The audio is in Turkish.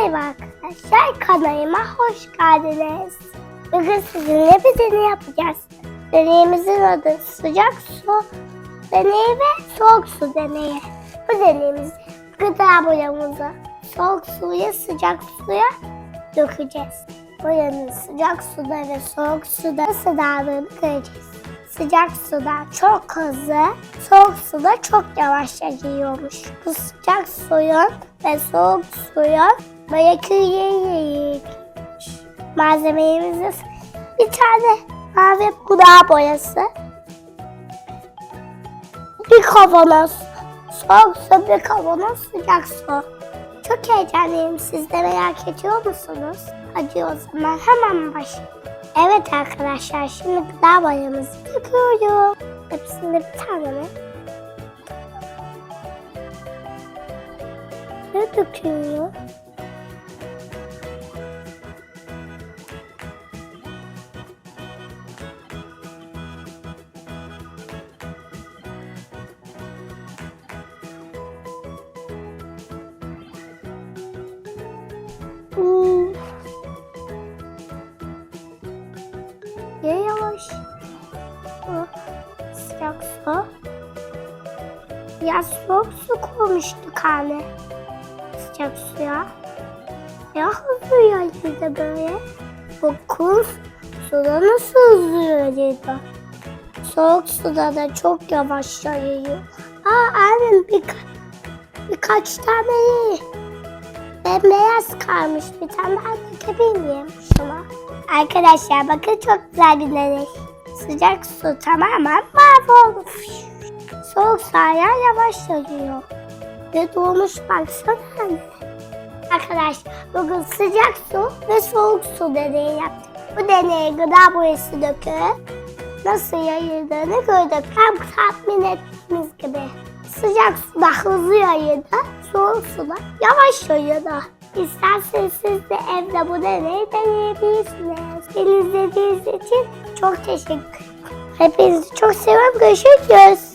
Merhaba arkadaşlar, kanalıma hoş geldiniz. Bugün sizinle bir deney yapacağız. Deneyimizin adı sıcak su deneyi ve soğuk su deneyi. Bu deneyimiz gıda boyamızı soğuk suya sıcak suya dökeceğiz. Boyanın sıcak suda ve soğuk suda nasıl dağıldığını göreceğiz. Sıcak suda çok hızlı, soğuk suda çok yavaş yayıyormuş. Bu sıcak suyun ve soğuk suyun molekülleri Malzememiz bir tane mavi gıda boyası, bir kavanoz soğuk su, bir kavanoz sıcak su. Çok heyecanlıyım. Siz de merak ediyor musunuz? Hadi o zaman hemen başlayalım. Evet arkadaşlar şimdi gıda boyamızı döküyorum. Hepsinde bir tane mi? Ne döküyorum? Ya yavaş. Bu Sıcak su. Ya soğuk su koymuştuk hani. Sıcak suya. Ya hızlı yayıldı böyle. Kum suda nasıl hızlı yayıldı? Soğuk suda da çok yavaş yayıyor. Aa annem birka birkaç tane bembeyaz kalmış. Bir tane daha dökebilir şuna? Arkadaşlar bakın çok güzel bir deney. Sıcak su tamamen mavi olmuş. Soğuk su hala yavaş yayıyor. Ve dolmuş baksana anne. Arkadaşlar bugün sıcak su ve soğuk su deneyi yaptık. Bu deneye gıda boyası döküp nasıl yayıldığını gördük. Hem tahmin ettiğimiz gibi. Sıcak suda hızlı yayıldı, soğuk suda yavaş yayıldı. İsterseniz siz de evde bu deneyi deneyebilirsiniz. Beni izlediğiniz için çok teşekkür ederim. Hepinizi çok seviyorum. Görüşürüz.